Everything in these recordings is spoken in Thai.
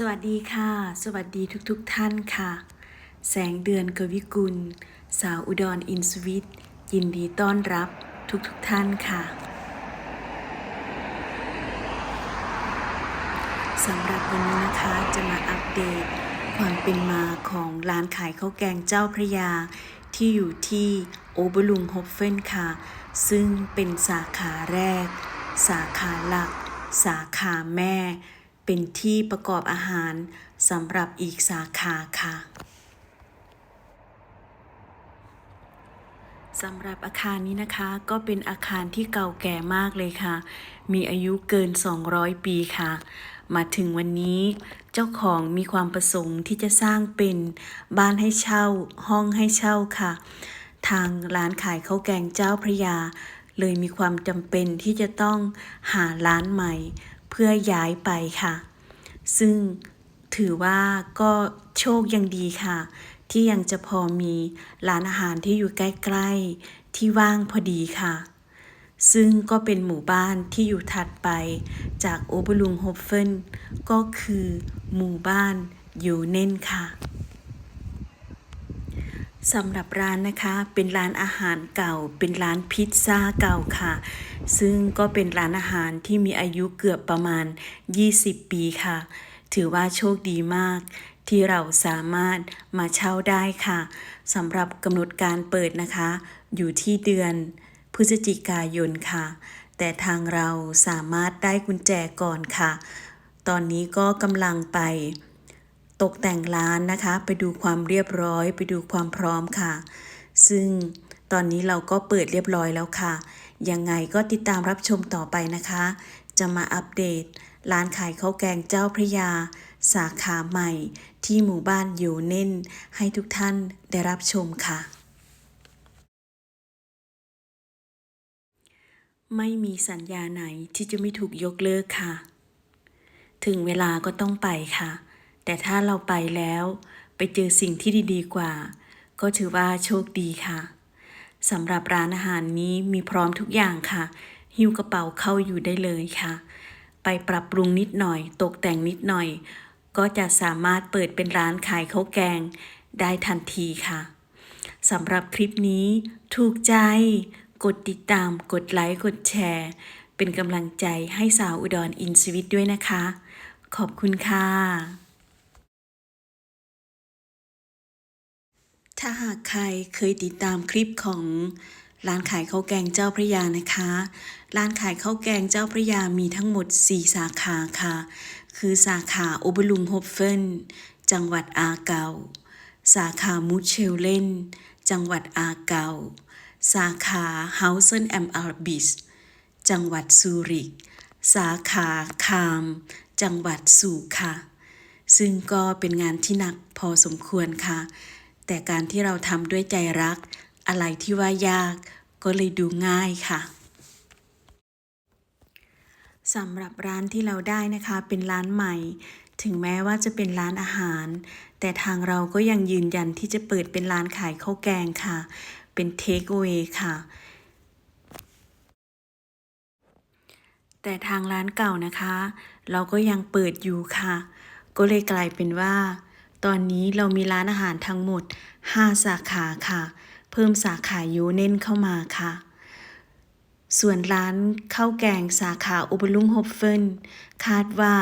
สวัสดีค่ะ สวัสดีทุกๆทท่านค่ะ แสงเดือนกวิกุล สาวอุดรอินสวิตยินดีต้อนรับทุกๆทท่านค่ะสำหรับวันนี้นะคะจะมาอัปเดตความเป็นมาของร้านขายข้าวแกงเจ้าพระยา ที่อยู่ที่โอเบลุงฮอฟเฟนค่ะ ซึ่งเป็นสาขาแรก สาขาหลัก สาขาแม่ เป็นที่ประกอบอาหารสำหรับอีกสาขาค่ะสำหรับอาคารนี้นะคะก็เป็นอาคารที่เก่าแก่มากเลยค่ะ มีอายุเกิน 200 ปีค่ะ มาถึงวันนี้เจ้าของมีความประสงค์ที่จะสร้างเป็นบ้านให้เช่า ห้องให้เช่าค่ะ ทางร้านขายข้าวแกงเจ้าพระยา เลยมีความจำเป็นที่จะต้องหาร้านใหม่ เพื่อย้ายไปค่ะ ซึ่งถือว่าก็โชคยังดีค่ะ ที่ยังจะพอมีร้านอาหารที่อยู่ใกล้ ๆ ที่ว่างพอดีค่ะ ซึ่งก็เป็นหมู่บ้านที่อยู่ถัดไป จากโอเบลุงโฮฟเฟนก็คือหมู่บ้านยูเน่นค่ะ สำหรับร้านนะคะเป็นร้านอาหารเก่า เป็นร้านพิซซ่าเก่าค่ะ ซึ่งก็เป็นร้านอาหารที่มีอายุเกือบประมาณ 20 ปีค่ะ ถือว่าโชคดีมาก ที่เราสามารถมาเช่าได้ค่ะสำหรับกำหนดการเปิดนะคะ อยู่ที่เดือนพฤศจิกายนค่ะ แต่ทางเราสามารถได้กุญแจก่อนค่ะ ตอนนี้ก็กำลังไป ตกแต่งร้านนะคะ ไปดูความเรียบร้อย ไปดูความพร้อมค่ะ ซึ่งตอนนี้เราก็เปิดเรียบร้อยแล้วค่ะ ยังไงก็ติดตามรับชมต่อไปนะคะ จะมาอัปเดต ร้านขายข้าวแกงเจ้าพระยา สาขาใหม่ ที่หมู่บ้านอยู่เน่น ให้ทุกท่านได้รับชมค่ะ ไม่มีสัญญาไหนที่จะไม่ถูกยกเลิกค่ะ ถึงเวลาก็ต้องไปค่ะ แต่ถ้าเราไปแล้วไปเจอสิ่งที่ดีๆกว่า ก็ถือว่าโชคดีค่ะสำหรับร้านอาหารนี้มีพร้อมทุกอย่างค่ะ หิ้วกระเป๋าเข้าอยู่ได้เลยค่ะ ไปปรับปรุงนิดหน่อย ตกแต่งนิดหน่อย ก็จะสามารถเปิดเป็นร้านขายข้าวแกงได้ทันทีค่ะสำหรับคลิปนี้ถูกใจ กดติดตาม กดไลค์ กดแชร์ เป็นกำลังใจให้สาวอุดรอินสวิตด้วยนะคะ ขอบคุณค่ะ ถ้าหากใครเคยติดตามคลิปของร้านขายข้าวแกงเจ้าพระยานะคะ ร้านขายข้าวแกงเจ้าพระยามีทั้งหมด 4 สาขาค่ะ คือสาขาโอเบลุงโฮฟเฟนจังหวัดอาเกา สาขามูเชลเลนจังหวัดอาเกา สาขาเฮาเซนแอมอาร์บิสจังหวัดซูริก สาขาคาม จังหวัดสูค่ะ ซึ่งก็เป็นงานที่หนักพอสมควรค่ะ แต่การที่เราทำด้วยใจรัก อะไรที่ว่ายาก ก็เลยดูง่ายค่ะสำหรับร้านที่เราได้นะคะเป็นร้านใหม่ ถึงแม้ว่าจะเป็นร้านอาหาร แต่ทางเราก็ยังยืนยันที่จะเปิดเป็นร้านขายข้าวแกงค่ะ เป็นเทคเวค่ะ แต่ทางร้านเก่านะคะ เราก็ยังเปิดอยู่ค่ะ ก็เลยกลายเป็นว่า ตอนนี้เรามีร้านอาหารทั้งหมด 5 สาขาค่ะ เพิ่มสาขายูเน่นเข้ามาค่ะ ส่วนร้านข้าวแกงสาขาอุบลุงฮอฟเฟินคาดว่า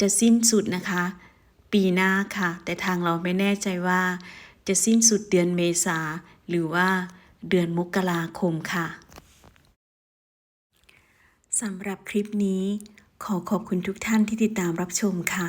จะสิ้นสุดนะคะ ปีหน้าค่ะ แต่ทางเราไม่แน่ใจว่า จะสิ้นสุดเดือนเมษาหรือว่าเดือนมกราคมค่ะสำหรับคลิปนี้ขอขอบคุณทุกท่านที่ติดตามรับชมค่ะ